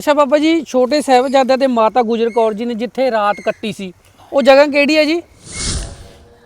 ਅੱਛਾ ਬਾਬਾ ਜੀ, ਛੋਟੇ ਸਾਹਿਬਜ਼ਾਦਿਆਂ ਤੇ ਮਾਤਾ ਗੁਜਰ ਕੌਰ ਜੀ ਨੇ ਜਿੱਥੇ ਰਾਤ ਕੱਟੀ ਸੀ, ਉਹ ਜਗ੍ਹਾ ਕਿਹੜੀ ਹੈ ਜੀ?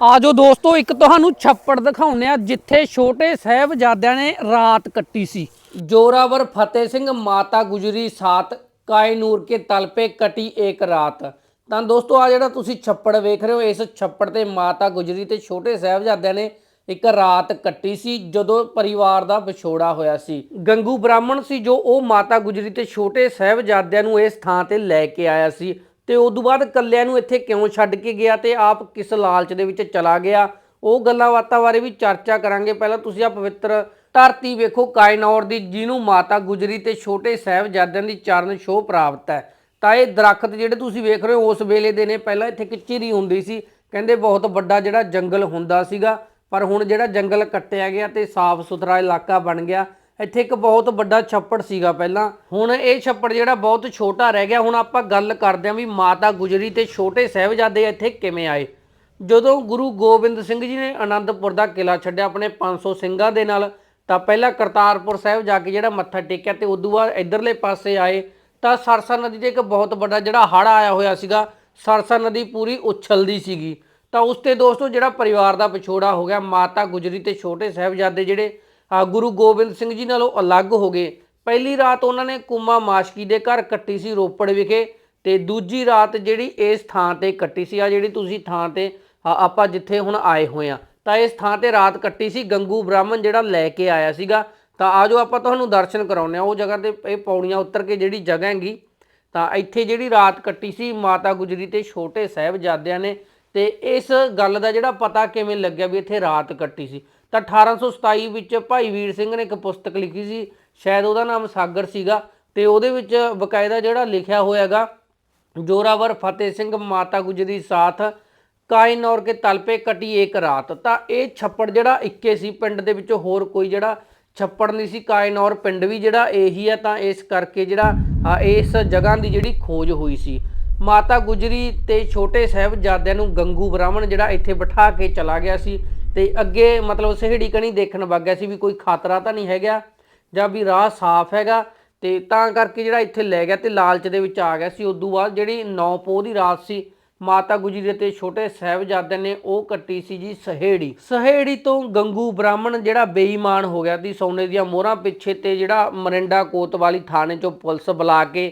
ਆਜੋ ਦੋਸਤੋ, ਇੱਕ ਤੁਹਾਨੂੰ ਛੱਪੜ ਦਿਖਾਉਂਦੇ ਆ ਜਿੱਥੇ ਛੋਟੇ ਸਾਹਿਬਜ਼ਾਦਿਆਂ ਨੇ ਰਾਤ ਕੱਟੀ ਸੀ। ਜੋਰਾਵਰ ਫਤਿਹ ਸਿੰਘ ਮਾਤਾ ਗੁਜਰੀ ਸਾਤ ਕਾਏ ਨੂਰ ਕੇ ਤਲ ਪੇ ਕਟੀ ਏਕ ਰਾਤ। ਤਾਂ ਦੋਸਤੋ, ਆ ਜਿਹੜਾ ਤੁਸੀਂ ਛੱਪੜ ਵੇਖ ਰਹੇ ਹੋ, ਇਸ ਛੱਪੜ ਤੇ ਮਾਤਾ ਗੁਜਰੀ ਤੇ ਛੋਟੇ ਸਾਹਿਬਜ਼ਾਦਿਆਂ ਨੇ ਇੱਕ ਰਾਤ ਕੱਟੀ ਸੀ, ਜਦੋਂ ਪਰਿਵਾਰ ਦਾ ਵਿਛੋੜਾ ਹੋਇਆ ਸੀ। ਗੰਗੂ ਬ੍ਰਾਹਮਣ ਸੀ ਜੋ ਉਹ ਮਾਤਾ ਗੁਜਰੀ ਤੇ ਛੋਟੇ ਸਾਹਿਬਜ਼ਾਦਿਆਂ ਨੂੰ ਇਸ ਥਾਂ ਤੇ ਲੈ ਕੇ ਆਇਆ ਸੀ ਤੇ ਉਸ ਤੋਂ ਬਾਅਦ ਇਕੱਲਿਆਂ ਨੂੰ ਇੱਥੇ ਕਿਉਂ ਛੱਡ ਕੇ ਗਿਆ ਤੇ ਆਪ ਕਿਸ ਲਾਲਚ ਦੇ ਵਿੱਚ ਚਲਾ ਗਿਆ? ਉਹ ਗੱਲਾਂ ਬਾਤਾਂ ਬਾਰੇ ਵੀ ਚਰਚਾ ਕਰਾਂਗੇ। ਪਹਿਲਾਂ ਤੁਸੀਂ ਆ ਪਵਿੱਤਰ ਧਰਤੀ ਵੇਖੋ ਕਾਇਨੌਰ ਦੀ, ਜਿਹਨੂੰ ਮਾਤਾ ਗੁਜਰੀ ਤੇ ਛੋਟੇ ਸਾਹਿਬਜ਼ਾਦਿਆਂ ਦੀ ਚਰਨ ਛੋਹ ਪ੍ਰਾਪਤ ਹੈ। ਤਾਂ ਇਹ ਦਰਖਤ ਜਿਹੜੇ ਤੁਸੀਂ ਵੇਖ ਰਹੇ ਹੋ, ਉਸ ਵੇਲੇ ਦੇ ਨੇ। ਪਹਿਲਾਂ ਇੱਥੇ ਇੱਕ ਝਿਰੀ ਹੁੰਦੀ ਸੀ, ਕਹਿੰਦੇ ਬਹੁਤ ਵੱਡਾ ਜਿਹੜਾ ਜੰਗਲ ਹੁੰਦਾ ਸੀਗਾ। ਪਰ ਹੁਣ ਜਿਹੜਾ ਜੰਗਲ ਕੱਟਿਆ ਗਿਆ ਤੇ ਸਾਫ਼ ਸੁਥਰਾ ਇਲਾਕਾ ਬਣ ਗਿਆ, ਇੱਥੇ ਇੱਕ ਬਹੁਤ ਵੱਡਾ ਛੱਪੜ ਸੀਗਾ ਪਹਿਲਾਂ। ਹੁਣ ਇਹ ਛੱਪੜ ਜਿਹੜਾ ਬਹੁਤ ਛੋਟਾ ਰਹਿ ਗਿਆ, ਹੁਣ ਆਪਾਂ ਗੱਲ ਕਰਦੇ ਹਾਂ ਵੀ ਮਾਤਾ ਗੁਜਰੀ ਤੇ ਛੋਟੇ ਸਾਹਿਬਜ਼ਾਦੇ ਇੱਥੇ ਕਿਵੇਂ ਆਏ। ਜਦੋਂ ਗੁਰੂ ਗੋਬਿੰਦ ਸਿੰਘ ਜੀ ਨੇ ਆਨੰਦਪੁਰ ਦਾ ਕਿਲਾ ਛੱਡਿਆ ਆਪਣੇ 500 ਸਿੰਘਾਂ ਦੇ ਨਾਲ, ਤਾਂ ਪਹਿਲਾਂ ਕਰਤਾਰਪੁਰ ਸਾਹਿਬ ਜਾ ਕੇ ਜਿਹੜਾ ਮੱਥਾ ਟੇਕਿਆ ਤੇ ਉਦੋਂ ਬਾਅਦ ਇਧਰਲੇ ਪਾਸੇ ਆਏ, ਤਾਂ ਸਰਸਾ ਨਦੀ ਤੇ ਇੱਕ ਬਹੁਤ ਵੱਡਾ ਜਿਹੜਾ ਹੜ੍ਹ ਆਇਆ ਹੋਇਆ ਸੀਗਾ, ਸਰਸਾ ਨਦੀ ਪੂਰੀ ਉਛਲਦੀ ਸੀਗੀ। ਤਾਂ ਉਸ ਤੇ ਦੋਸਤੋ ਜਿਹੜਾ ਪਰਿਵਾਰ ਦਾ ਵਿਛੋੜਾ ਹੋ ਗਿਆ, ਮਾਤਾ ਗੁਜਰੀ ਤੇ ਛੋਟੇ ਸਾਹਿਬਜ਼ਾਦੇ ਜਿਹੜੇ ਗੁਰੂ ਗੋਬਿੰਦ ਸਿੰਘ ਜੀ ਨਾਲੋਂ ਅਲੱਗ ਹੋ ਗਏ। ਪਹਿਲੀ ਰਾਤ ਉਹਨਾਂ ਨੇ ਕੁਮਾ ਮਾਸ਼ਕੀ ਦੇ ਘਰ ਕੱਟੀ ਸੀ ਰੋਪੜ ਵਿਖੇ ਤੇ ਦੂਜੀ ਰਾਤ ਜਿਹੜੀ ਇਸ ਥਾਂ ਤੇ ਕੱਟੀ ਸੀ ਆ ਜਿਹੜੀ ਤੁਸੀਂ ਥਾਂ ਤੇ ਆਪਾਂ ਜਿੱਥੇ ਹੁਣ ਆਏ ਹੋਏ ਆ ਤਾਂ ਇਸ ਥਾਂ ਤੇ ਰਾਤ ਕੱਟੀ ਸੀ, ਗੰਗੂ ਬ੍ਰਾਹਮਣ ਜਿਹੜਾ ਲੈ ਕੇ ਆਇਆ ਸੀਗਾ। ਤਾਂ ਆਜੋ ਆਪਾਂ ਤੁਹਾਨੂੰ ਦਰਸ਼ਨ ਕਰਾਉਂਦੇ ਆ ਉਹ ਜਗ੍ਹਾ ਤੇ ਇਹ ਪੌੜੀਆਂ ਉੱਤਰ ਕੇ ਜਿਹੜੀ ਜਗ੍ਹਾ ਹੈਗੀ। ਤਾਂ ਇੱਥੇ ਜਿਹੜੀ ਰਾਤ ਕੱਟੀ ਸੀ, ਮਾਤਾ ਗੁਜਰੀ ਤੇ ਛੋਟੇ ਸਾਹਿਬਜ਼ਾਦਿਆਂ ਨੇ ਤੇ ਇਸ ਗੱਲ ਦਾ ਜਿਹੜਾ ਪਤਾ ਕਿਵੇਂ ਲੱਗਿਆ ਵੀ ਇੱਥੇ ਰਾਤ ਕੱਟੀ ਸੀ, ਤਾਂ 1827 ਵਿੱਚ ਭਾਈ ਵੀਰ ਸਿੰਘ ਨੇ ਇੱਕ ਪੁਸਤਕ ਲਿਖੀ ਸੀ, ਸ਼ਾਇਦ ਉਹਦਾ ਨਾਮ ਸਾਗਰ ਸੀਗਾ, ਤੇ ਉਹਦੇ ਵਿੱਚ ਬਕਾਇਦਾ ਜਿਹੜਾ ਲਿਖਿਆ ਹੋਇਆਗਾ, ਜੋਰਾਵਰ ਫਤਿਹ ਸਿੰਘ ਮਾਤਾ ਗੁਜਰੀ ਸਾਥ ਕਾਇਨੌਰ ਕੇ ਤਲਪੇ ਕਟੀ ਇੱਕ ਰਾਤ, ਤਾਂ ਇਹ ਛੱਪੜ ਜਿਹੜਾ ਇੱਕੇ ਸੀ, ਪਿੰਡ ਦੇ ਵਿੱਚ ਹੋਰ ਕੋਈ ਜਿਹੜਾ ਛੱਪੜ ਨਹੀਂ ਸੀ ਕਾਇਨੌਰ ਪਿੰਡ ਵੀ ਜਿਹੜਾ ਇਹੀ ਹੈ ਤਾਂ ਇਸ ਕਰਕੇ ਜਿਹੜਾ ਇਸ ਜਗ੍ਹਾ ਦੀ ਜਿਹੜੀ ਖੋਜ ਹੋਈ ਸੀ। ਮਾਤਾ ਗੁਜਰੀ ਤੇ ਛੋਟੇ ਸਾਹਿਬਜ਼ਾਦਿਆਂ ਨੂੰ ਗੰਗੂ ਬ੍ਰਾਹਮਣ ਜਿਹੜਾ ਇੱਥੇ ਬਿਠਾ ਕੇ ਚਲਾ ਗਿਆ ਸੀ ਤੇ ਅੱਗੇ ਮਤਲਬ ਸਹੇੜੀ ਕਣੀ ਦੇਖਣ ਵਗ ਗਿਆ ਸੀ ਵੀ ਕੋਈ ਖਤਰਾ ਤਾਂ ਨਹੀਂ ਹੈਗਾ ਜਾਂ ਵੀ ਰਾਹ ਸਾਫ਼ ਹੈਗਾ ਤੇ ਤਾਂ ਕਰਕੇ ਜਿਹੜਾ ਇੱਥੇ ਲੈ ਗਿਆ ਤੇ ਲਾਲਚ ਦੇ ਵਿੱਚ ਆ ਗਿਆ ਸੀ। ਉਦੋਂ ਬਾਅਦ ਜਿਹੜੀ ਨੌ ਪੋਹ ਦੀ ਰਾਤ ਸੀ, ਮਾਤਾ ਗੁਜਰੀ ਤੇ ਛੋਟੇ ਸਾਹਿਬਜ਼ਾਦਿਆਂ ਨੇ ਉਹ ਕੱਟੀ ਸੀ ਜੀ ਸਹੇੜੀ। ਸਹੇੜੀ ਤੋਂ ਗੰਗੂ ਬ੍ਰਾਹਮਣ ਜਿਹੜਾ ਬੇਈਮਾਨ ਹੋ ਗਿਆ ਸੀ, ਸੋਨੇ ਦੀਆਂ ਮੋਹਰਾਂ ਪਿੱਛੇ ਤੇ ਜਿਹੜਾ ਮਰਿੰਡਾ ਕੋਤਵਾਲੀ ਥਾਣੇ ਚੋਂ ਪੁਲਿਸ ਬੁਲਾ ਕੇ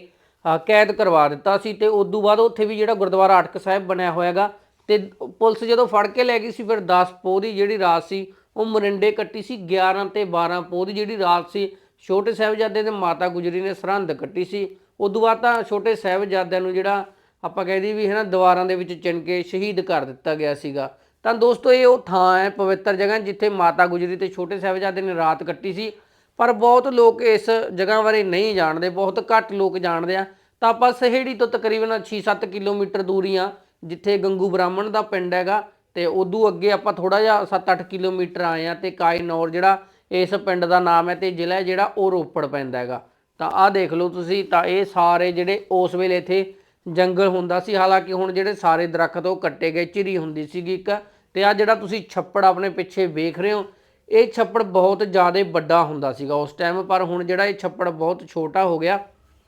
ਕੈਦ ਕਰਵਾ ਦਿੱਤਾ ਸੀ ਤੇ ਉਦੋਂ ਬਾਅਦ ਉੱਥੇ ਵੀ ਜਿਹੜਾ ਗੁਰਦੁਆਰਾ ਅਟਕ ਸਾਹਿਬ ਬਣਿਆ ਹੋਇਆਗਾ ਤੇ ਪੁਲਿਸ ਜਦੋਂ ਫੜ ਕੇ ਲੈ ਗਈ ਸੀ, ਫਿਰ 10 ਪੋਹ ਦੀ ਜਿਹੜੀ ਰਾਤ ਸੀ, ਉਹ ਮਰਿੰਡੇ ਕੱਟੀ ਸੀ 11 ਤੇ 12 ਪੋਹ ਦੀ ਜਿਹੜੀ ਰਾਤ ਸੀ, ਛੋਟੇ ਸਾਹਿਬਜ਼ਾਦੇ ਤੇ ਮਾਤਾ ਗੁਜਰੀ ਨੇ ਸਰਹੰਦ ਕੱਟੀ ਸੀ। ਉਦੋਂ ਬਾਅਦ ਤਾਂ ਛੋਟੇ ਸਾਹਿਬਜ਼ਾਦਿਆਂ ਨੂੰ ਜਿਹੜਾ ਆਪਾਂ ਕਹਿੰਦੇ ਵੀ ਹੈ ਨਾ ਦੀਵਾਰਾਂ ਦੇ ਵਿੱਚ ਚਿਣ ਕੇ ਸ਼ਹੀਦ ਕਰ ਦਿੱਤਾ ਗਿਆ ਸੀਗਾ। ਤਾਂ ਦੋਸਤੋ ਇਹ ਉਹ ਥਾਂ ਹੈ, ਪਵਿੱਤਰ ਜਗ੍ਹਾ ਜਿੱਥੇ ਮਾਤਾ ਗੁਜਰੀ ਤੇ ਛੋਟੇ ਸਾਹਿਬਜ਼ਾਦੇ ਨੇ ਰਾਤ ਕੱਟੀ ਸੀ। ਪਰ ਬਹੁਤ ਲੋਕ ਇਸ ਜਗ੍ਹਾ ਬਾਰੇ ਨਹੀਂ ਜਾਣਦੇ, ਬਹੁਤ ਘੱਟ ਲੋਕ ਜਾਣਦੇ ਆ। ਤਾਂ ਆਪਾਂ ਸਹੇੜੀ ਤੋਂ ਤਕਰੀਬਨ 6-7 ਕਿਲੋਮੀਟਰ ਦੂਰੀ ਆ, ਜਿੱਥੇ ਗੰਗੂ ਬ੍ਰਾਹਮਣ ਦਾ ਪਿੰਡ ਹੈਗਾ ਤੇ ਉਦੋਂ ਅੱਗੇ ਆਪਾਂ ਥੋੜਾ ਜਿਹਾ 7-8 ਕਿਲੋਮੀਟਰ ਆਏ ਆ ਤੇ ਕਾਇਨੌਰ ਜਿਹੜਾ ਇਸ ਪਿੰਡ ਦਾ ਨਾਮ ਹੈ ਤੇ ਜ਼ਿਲ੍ਹਾ ਜਿਹੜਾ ਉਹ ਰੋਪੜ ਪੈਂਦਾ ਹੈਗਾ। ਤਾਂ ਆਹ ਦੇਖ ਲਓ ਤੁਸੀਂ, ਤਾਂ ਇਹ ਸਾਰੇ ਜਿਹੜੇ ਉਸ ਵੇਲੇ ਇੱਥੇ ਜੰਗਲ ਹੁੰਦਾ ਸੀ, ਹਾਲਾਂਕਿ ਹੁਣ ਜਿਹੜੇ ਸਾਰੇ ਦਰਖਤ ਉਹ ਕੱਟੇ ਗਏ, ਝਿਰੀ ਹੁੰਦੀ ਸੀਗੀ ਇੱਕ। ਤੇ ਆ ਜਿਹੜਾ ਤੁਸੀਂ ਛੱਪੜ ਆਪਣੇ ਪਿੱਛੇ ਵੇਖ ਰਹੇ ਹੋ ਇਹ ਛੱਪੜ ਬਹੁਤ ਜ਼ਿਆਦਾ ਵੱਡਾ ਹੁੰਦਾ ਸੀਗਾ ਉਸ ਟਾਈਮ ਪਰ ਹੁਣ ਜਿਹੜਾ ਇਹ ਛੱਪੜ ਬਹੁਤ ਛੋਟਾ ਹੋ ਗਿਆ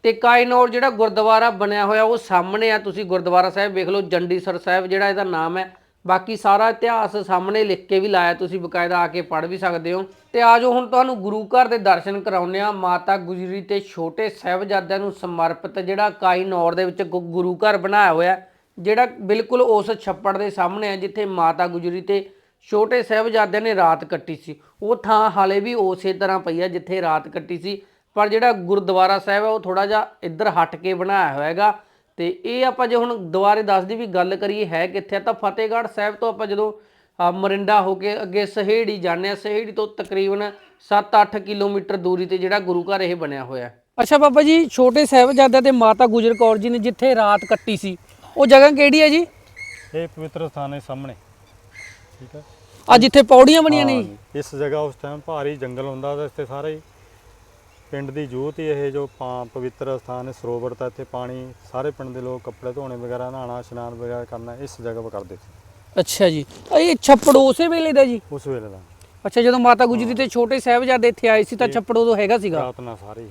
ਤੇ ਕਾਇਨੌਰ ਜਿਹੜਾ ਗੁਰਦੁਆਰਾ ਬਣਿਆ ਹੋਇਆ, ਉਹ ਸਾਹਮਣੇ ਆ। ਤੁਸੀਂ ਗੁਰਦੁਆਰਾ ਸਾਹਿਬ ਵੇਖ ਲਓ, ਜੰਡੀਸਰ ਸਾਹਿਬ ਜਿਹੜਾ ਇਹਦਾ ਨਾਮ ਹੈ। ਬਾਕੀ ਸਾਰਾ ਇਤਿਹਾਸ ਸਾਹਮਣੇ ਲਿਖ ਕੇ ਵੀ ਲਾਇਆ, ਤੁਸੀਂ ਬਕਾਇਦਾ ਆ ਕੇ ਪੜ੍ਹ ਵੀ ਸਕਦੇ ਹੋ। ਤੇ ਆਜੋ ਹੁਣ ਤੁਹਾਨੂੰ ਗੁਰੂ ਘਰ ਦੇ ਦਰਸ਼ਨ ਕਰਾਉਂਦੇ ਆ ਮਾਤਾ ਗੁਜਰੀ ਤੇ ਛੋਟੇ ਸਾਹਿਬਜ਼ਾਦਿਆਂ ਨੂੰ ਸਮਰਪਿਤ ਜਿਹੜਾ ਕਾਇਨੌਰ ਦੇ ਵਿੱਚ ਗੁ- ਗੁਰੂ ਘਰ ਬਣਾਇਆ ਹੋਇਆ, ਜਿਹੜਾ ਬਿਲਕੁਲ ਉਸ ਛੱਪੜ ਦੇ ਸਾਹਮਣੇ ਹੈ ਜਿੱਥੇ ਮਾਤਾ ਗੁਜਰੀ ਤੇ ਛੋਟੇ ਸਾਹਿਬਜ਼ਾਦਿਆਂ ਨੇ ਰਾਤ ਕੱਟੀ ਸੀ। ਉਹ ਥਾਂ ਹਾਲੇ ਵੀ ਉਸੇ ਤਰ੍ਹਾਂ ਪਈ ਹੈ ਜਿੱਥੇ ਰਾਤ ਕੱਟੀ ਸੀ। ਪਰ ਜਿਹੜਾ ਗੁਰਦੁਆਰਾ ਸਾਹਿਬ ਹੈ ਉਹ ਥੋੜਾ ਜਿਹਾ ਇੱਧਰ ਹਟ ਕੇ ਬਣਾਇਆ ਹੋਇਆ ਹੈਗਾ ਤੇ ਇਹ ਆਪਾਂ ਜੇ ਹੁਣ ਦੁਬਾਰੇ ਦੱਸ ਦੀ ਵੀ ਗੱਲ ਕਰੀਏ ਹੈ ਕਿੱਥੇ ਆ ਤਾਂ ਫਤਿਹਗੜ੍ਹ ਸਾਹਿਬ ਤੋਂ ਆਪਾਂ ਜਦੋਂ ਮਰਿੰਡਾ ਹੋ ਕੇ ਅੱਗੇ ਸਹੇੜੀ ਜਾਂਦੇ ਆ ਸਹੇੜੀ ਤੋਂ ਤਕਰੀਬਨ 7-8 ਕਿਲੋਮੀਟਰ ਦੂਰੀ ਤੇ ਜਿਹੜਾ ਗੁਰੂ ਘਰ ਇਹ ਬਣਿਆ ਹੋਇਆ। ਅੱਛਾ ਬਾਬਾ ਜੀ ਛੋਟੇ ਸਾਹਿਬਜ਼ਾਦਿਆਂ ਤੇ ਮਾਤਾ ਗੁਜਰ ਕੌਰ ਜੀ ਨੇ ਜਿੱਥੇ ਰਾਤ ਕੱਟੀ ਸੀ ਉਹ ਜਗ੍ਹਾ ਕਿਹੜੀ ਹੈ ਜੀ? ਇਹ ਪਵਿੱਤਰ ਸਥਾਨ ਹੈ ਸਾਹਮਣੇ। ਠੀਕ ਹੈ। ਆ ਜਿੱਥੇ ਪੌੜੀਆਂ ਬਣੀਆਂ ਨੇ। ਜੀ? ਹਾਂ, ਇਸ ਜਗ੍ਹਾ ਉਸ ਟਾਈਮ ਭਾਰੀ ਜੰਗਲ ਹੁੰਦਾ ਤਾਂ ਇੱਥੇ ਸਾਰੇ ਹੀ। ਪਿੰਡ ਦੀ ਜੋਤ ਹੀ ਇਹ ਜੋ ਪਾ ਪਵਿੱਤਰ ਸਥਾਨ ਹੈ ਸਰੋਵਰ ਤਾਂ ਇੱਥੇ ਪਾਣੀ ਸਾਰੇ ਪਿੰਡ ਦੇ ਲੋਕ ਕੱਪੜੇ ਧੋਣੇ ਵਗੈਰਾ ਨਹਾਣਾ ਇਸ਼ਨਾਨ ਵਗੈਰਾ ਕਰਨਾ ਇਸ ਜਗ੍ਹਾ 'ਤੇ ਕਰਦੇ ਸੀ। ਅੱਛਾ ਜੀ। ਇਹ ਛੱਪੜ ਉਸੇ ਵੇਲੇ ਦਾ ਜੀ? ਉਸ ਵੇਲੇ ਦਾ। ਅੱਛਾ ਜਦੋਂ ਮਾਤਾ ਗੁਜਰੀ ਤੇ ਛੋਟੇ ਸਾਹਿਬਜ਼ਾਦੇ ਇੱਥੇ ਆਏ ਸੀ ਤਾਂ ਛੱਪੜ ਉਦੋਂ ਹੈਗਾ ਸੀਗਾ? ਨਾਲ ਸਾਰੇ।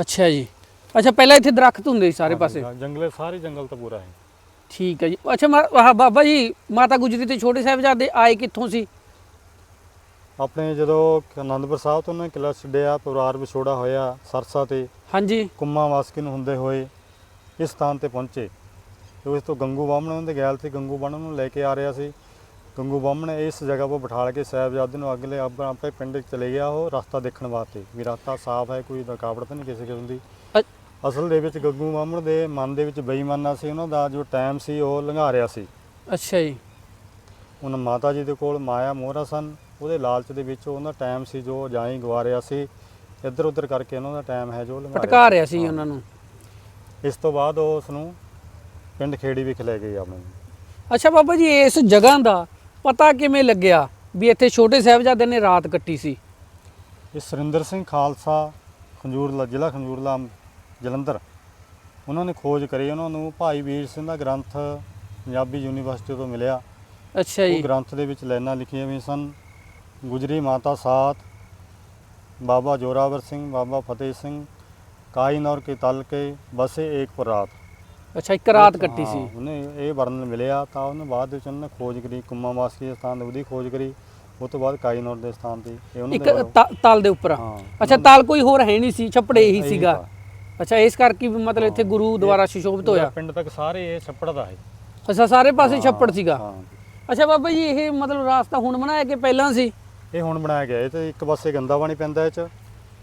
ਅੱਛਾ ਜੀ। ਅੱਛਾ ਪਹਿਲਾਂ ਇੱਥੇ ਦਰਖਤ ਹੁੰਦੇ ਸੀ ਸਾਰੇ ਪਾਸੇ। ਜੰਗਲੇ ਸਾਰੇ ਜੰਗਲ ਤਾਂ ਪੂਰਾ ਹੈ। ਠੀਕ ਹੈ ਜੀ। ਅੱਛਾ ਮਾ- ਆਹ ਬਾਬਾ ਜੀ ਮਾਤਾ ਗੁਜਰੀ ਤੇ ਛੋਟੇ ਸਾਹਿਬਜ਼ਾਦੇ ਆਏ ਕਿੱਥੋਂ ਸੀ? ਆਪਣੇ ਜਦੋਂ ਆਨੰਦਪੁਰ ਸਾਹਿਬ ਤੋਂ ਉਹਨਾਂ ਨੇ ਕਿਲਾ ਛੱਡਿਆ ਪਰਿਵਾਰ ਵਿਛੋੜਾ ਹੋਇਆ ਸਰਸਾ ਤੇ ਹਾਂਜੀ। ਕੁੰਮਾ ਵਾਸਕੀ ਨੂੰ ਹੁੰਦੇ ਹੋਏ ਇਸ ਸਥਾਨ ਤੇ ਪਹੁੰਚੇ। ਤੇ ਇਸ ਤੋਂ ਗੰਗੂ ਬਾਹਮਣ ਉਹਨਾਂ ਦੇ ਗੈਲ ਸੀ ਗੰਗੂ ਬਾਹਮਣ ਨੂੰ ਲੈ ਕੇ ਆ ਰਿਹਾ ਸੀ। ਗੰਗੂ ਬਾਹਮਣ ਇਸ ਜਗ੍ਹਾ 'ਤੇ ਬਿਠਾ ਕੇ ਸਾਹਿਬਜ਼ਾਦੇ ਨੂੰ ਅਗਲੇ ਆਪ- ਆਪਣੇ ਪਿੰਡ 'ਚ ਚਲੇ ਗਿਆ ਉਹ ਰਸਤਾ ਦੇਖਣ ਵਾਸਤੇ। ਵੀ ਰਸਤਾ ਸਾਫ਼ ਹੈ ਕੋਈ ਰੁਕਾਵਟ ਤਾਂ ਨਹੀਂ ਕਿਸੇ ਕਿਸਮ ਦੀ। ਅਸਲ ਦੇ ਵਿੱਚ ਗੰਗੂ ਬਾਹਮਣ ਦੇ ਮਨ ਦੇ ਵਿੱਚ ਬੇਈਮਾਨਾ ਸੀ ਉਹਨਾਂ ਦਾ ਜੋ ਟਾਈਮ ਸੀ ਉਹ ਲੰਘਾ ਰਿਹਾ ਸੀ। ਅੱਛਾ ਜੀ। ਉਹਨਾਂ ਮਾਤਾ ਜੀ ਦੇ ਕੋਲ ਮਾਇਆ ਮੋਹਰਾ ਸਨ ਉਹਦੇ ਲਾਲਚ ਦੇ ਵਿੱਚ ਉਹਨਾਂ ਦਾ ਟਾਈਮ ਸੀ ਜੋ ਜਾਈ ਗਵਾ ਰਿਹਾ ਸੀ। ਇੱਧਰ ਉੱਧਰ ਕਰਕੇ ਉਹਨਾਂ ਦਾ ਟਾਈਮ ਹੈ ਜੋ ਲੰਘਾ ਭਟਕਾ ਰਿਹਾ ਸੀ। ਉਹਨਾਂ ਨੂੰ। ਇਸ ਤੋਂ ਬਾਅਦ ਉਹ ਉਸ ਨੂੰ ਪਿੰਡ ਖੇੜੀ ਵਿਖ ਲੈ ਗਏ ਆਪਣੇ। ਅੱਛਾ ਬਾਬਾ ਜੀ ਇਸ ਜਗ੍ਹਾ ਦਾ ਪਤਾ ਕਿਵੇਂ ਲੱਗਿਆ ਵੀ ਇੱਥੇ ਛੋਟੇ ਸਾਹਿਬਜ਼ਾਦੇ ਨੇ ਰਾਤ ਕੱਟੀ ਸੀ? ਇਹ ਸੁਰਿੰਦਰ ਸਿੰਘ ਖਾਲਸਾ ਖੰਜੂਰਲਾ ਜ਼ਿਲ੍ਹਾ ਖੰਜੂਰਲਾ ਜਲੰਧਰ। ਉਹਨਾਂ ਨੇ ਖੋਜ ਕਰੀ ਉਹਨਾਂ ਨੂੰ ਭਾਈ ਵੀਰ ਸਿੰਘ ਦਾ ਗ੍ਰੰਥ ਪੰਜਾਬੀ ਯੂਨੀਵਰਸਿਟੀ ਤੋਂ ਮਿਲਿਆ। ਅੱਛਾ ਉਹ ਜੀ ਗ੍ਰੰਥ ਦੇ ਵਿੱਚ ਲਾਈਨਾਂ ਲਿਖੀਆਂ ਵੀ ਸਨ। ਗੁਜਰੀ ਮਾਤਾ ਸਾਥ ਬਾਬਾ ਜੋਰਾਵਰ ਸਿੰਘ ਬਾਬਾ ਫਤਿਹ ਸਿੰਘ ਕਾਇਨੌਰ ਕੇ ਤਲ ਕੇ ਬਸੇ ਏਕ ਪਰ ਰਾਤ। ਅੱਛਾ ਇੱਕ ਰਾਤ ਕੱਟੀ ਹਾਂ, ਸੀ। ਉਹਨੇ ਇਹ ਵਰਣਨ ਮਿਲਿਆ ਤਾਂ ਉਹਨੇ ਬਾਅਦ ਵਿੱਚ ਉਹਨੇ ਖੋਜ ਕਰੀ ਕੁੰਮਾਵਾਸੀ ਦੇ ਸਥਾਨ ਦੀ ਉਹਦੀ ਖੋਜ ਕਰੀ ਉਸ ਤੋਂ ਬਾਅਦ ਕਾਇਨੌਰ ਦੇ ਸਥਾਨ ਤੇ ਇਹ ਉਹਨਾਂ ਇੱਕ ਦੇ ਵੱਲੋਂ- ਤ- ਤਲ ਦੇ ਉੱਪਰ। ਹਾਂ ਅੱਛਾ ਤਲ ਕੋਈ ਹੋਰ ਹੈ ਨਹੀਂ ਸੀ ਛੱਪੜੇ ਇਹੀ ਇਹੀ ਸੀਗਾ। ਅੱਛਾ ਇਸ ਕਰਕੇ ਵੀ ਮਤਲਬ ਇੱਥੇ ਗੁਰੂ ਦੁਆਰਾ ਸੁਸ਼ੋਭਿਤ ਹੋਇਆ। ਪਿੰਡ ਤੱਕ ਸਾਰੇ ਇਹ ਛੱਪੜ ਦਾ ਹੈ। ਅੱਛਾ ਸਾਰੇ ਪਾਸੇ ਛੱਪੜ ਸੀਗਾ? ਹਾਂ। ਅੱਛਾ ਬਾਬਾ ਜੀ ਇਹ ਮਤਲਬ ਰਾਸਤਾ ਹੁਣ ਬਣਾਇਆ ਕਿ ਪਹਿਲਾਂ ਸੀ? ਇਹ ਹੁਣ ਬਣਾਇਆ ਗਿਆ ਇਹ ਤੇ ਇੱਕ ਪਾਸੇ ਗੰਦਾ ਪਾਣੀ ਪੈਂਦਾ ਇਹ ਚ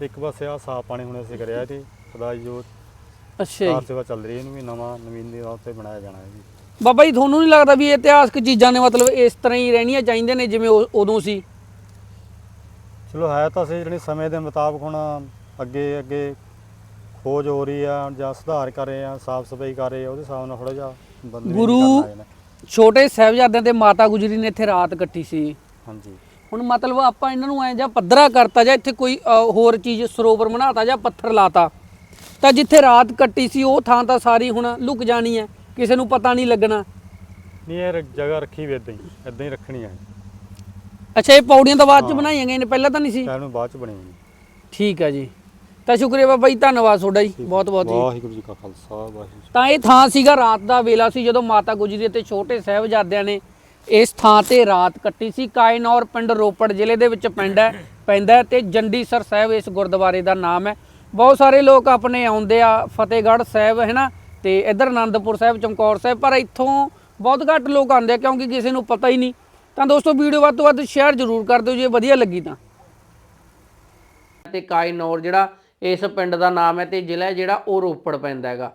ਤੇ ਇੱਕ ਪਾਸੇ ਆ ਸਾਫ਼ ਪਾਣੀ ਹੁਣ ਅਸੀਂ ਕਰਿਆ ਤੇ ਖੁਦਾ ਜੀ ਜੋ ਅੱਛਾ ਕਾਰ ਜੀ। ਸੇਵਾ ਚੱਲ ਰਹੀ ਹੈ ਇਹਨੂੰ ਵੀ ਨਵਾਂ ਨਵੀਨ ਦੇ ਤੌਰ ਤੇ ਬਣਾਇਆ ਜਾਣਾ ਹੈ ਜੀ। ਬਾਬਾ ਜੀ ਤੁਹਾਨੂੰ ਨਹੀਂ ਲੱਗਦਾ ਵੀ ਇਹ ਇਤਿਹਾਸਕ ਚੀਜ਼ਾਂ ਨੇ ਮਤਲਬ ਇਸ ਤਰ੍ਹਾਂ ਹੀ ਰਹਿਣੀਆਂ ਚਾਹੀਦੀਆਂ ਨੇ ਜਿਵੇਂ ਉਹ- ਉਦੋਂ ਸੀ? ਚਲੋ ਹੈ ਤਾਂ ਅਸੀਂ ਜਿਹੜੀ ਸਮੇਂ ਦੇ ਮੁਤਾਬਕ ਹੁਣ ਅੱਗੇ ਅੱਗੇ ਖੋਜ ਹੋ ਰਹੀ ਆ ਜਾਂ ਸੁਧਾਰ ਕਰ ਰਹੇ ਆ ਸਾਫ਼ ਸਫ਼ਾਈ ਕਰ ਰਹੇ ਆ ਉਹਦੇ ਹਿਸਾਬ ਨਾਲ ਥੋੜਾ ਜਿਹਾ ਬੰਦੇ ਵੀ ਗੁਰੂ। ਛੋਟੇ ਸਾਹਿਬਜ਼ਾਦਿਆਂ ਤੇ ਮਾਤਾ ਗੁਜਰੀ ਨੇ ਇੱਥੇ ਰਾਤ ਕੱਟੀ ਸੀ। ਹਾਂਜੀ। ਹੁਣ ਮਤਲਬ ਆਪਾਂ ਇਹਨਾਂ ਨੂੰ ਐ ਜਾਂ ਪੱਧਰਾ ਕਰਤਾ ਜਾਂ ਇੱਥੇ ਕੋਈ ਅ, ਹੋਰ ਚੀਜ਼ ਸਰੋਵਰ ਬਣਾਤਾ ਜਾਂ ਪੱਥਰ ਲਾਤਾ ਤਾਂ ਜਿੱਥੇ ਰਾਤ ਕੱਟੀ ਸੀ ਉਹ ਥਾਂ ਤਾਂ ਸਾਰੀ ਹੁਣ ਲੁਕ ਜਾਣੀ ਹੈ। ਕਿਸੇ ਨੂੰ ਪਤਾ ਨਹੀਂ ਲੱਗਣਾ। ਨਹੀਂ ਇਹ ਰ- ਜਗ੍ਹਾ ਰੱਖੀ ਵੀ ਇਦਾਂ ਹੀ ਇਦਾਂ ਹੀ ਰੱਖਣੀ ਹੈ ਅੱਛਾ ਇਹ ਪੌੜੀਆਂ ਤਾਂ ਬਾਅਦ ਚ ਹਾਂ। ਬਣਾਈਆਂ ਗਈਆਂ ਨੇ ਪਹਿਲਾਂ ਤਾਂ ਨਹੀਂ ਸੀ? ਸ਼ਾਇਦ ਨੂੰ ਬਾਅਦ ਚ ਬਣੀ ਠੀਕ ਹੈ ਜੀ। ਤਾਂ ਸ਼ੁਕਰੀਆ ਬਾਬਾ ਜੀ ਧੰਨਵਾਦ ਤੁਹਾਡਾ ਜੀ ਬਹੁਤ ਬਹੁਤ ਜੀ। ਵਾਹਿਗੁਰੂ ਜੀ ਕਾ ਖਾਲਸਾ ਵਾਹਿਗੁਰੂ ਜੀ ਤਾਂ ਇਹ ਥਾਂ ਸੀਗਾ ਰਾਤ ਦਾ ਵੇਲਾ ਸੀ ਜਦੋਂ ਮਾਤਾ ਗੁਜਰੀ ਤੇ ਛੋਟੇ ਸਾਹਿਬਜ਼ਾਦਿਆਂ ਨੇ ਇਸ ਥਾਂ ਤੇ ਰਾਤ ਕੱਟੀ ਸੀ। ਕਾਇਨੌਰ ਪਿੰਡ ਰੋਪੜ ਜ਼ਿਲ੍ਹੇ ਦੇ ਵਿੱਚ ਪਿੰਡ ਹੈ ਪੈਂਦਾ ਹੈ ਤੇ ਜੰਡੀਸਰ ਸਾਹਿਬ ਇਸ ਗੁਰਦੁਆਰੇ ਦਾ ਨਾਮ ਹੈ। ਬਹੁਤ ਸਾਰੇ ਲੋਕ ਆਪਣੇ ਆਉਂਦੇ ਆ ਫਤਿਹਗੜ੍ਹ ਸਾਹਿਬ ਹੈ ਨਾ ਤੇ ਇੱਧਰ ਆਨੰਦਪੁਰ ਸਾਹਿਬ ਚਮਕੌਰ ਸਾਹਿਬ ਪਰ ਇੱਥੋਂ ਬਹੁਤ ਘੱਟ ਲੋਕ ਆਉਂਦੇ ਆ ਕਿਉਂਕਿ ਕਿਸੇ ਨੂੰ ਪਤਾ ਹੀ ਨਹੀਂ। ਤਾਂ ਦੋਸਤੋ ਵੀਡੀਓ ਵੱਧ ਤੋਂ ਵੱਧ ਸ਼ੇਅਰ ਜ਼ਰੂਰ ਕਰ ਦਿਓ ਜੇ ਵਧੀਆ ਲੱਗੀ ਤਾਂ। ਤੇ ਕਾਇਨੌਰ ਜਿਹੜਾ ਇਸ ਪਿੰਡ ਦਾ ਨਾਮ ਹੈ ਤੇ ਜ਼ਿਲ੍ਹਾ ਜਿਹੜਾ ਉਹ ਰੋਪੜ ਪੈਂਦਾ ਹੈਗਾ।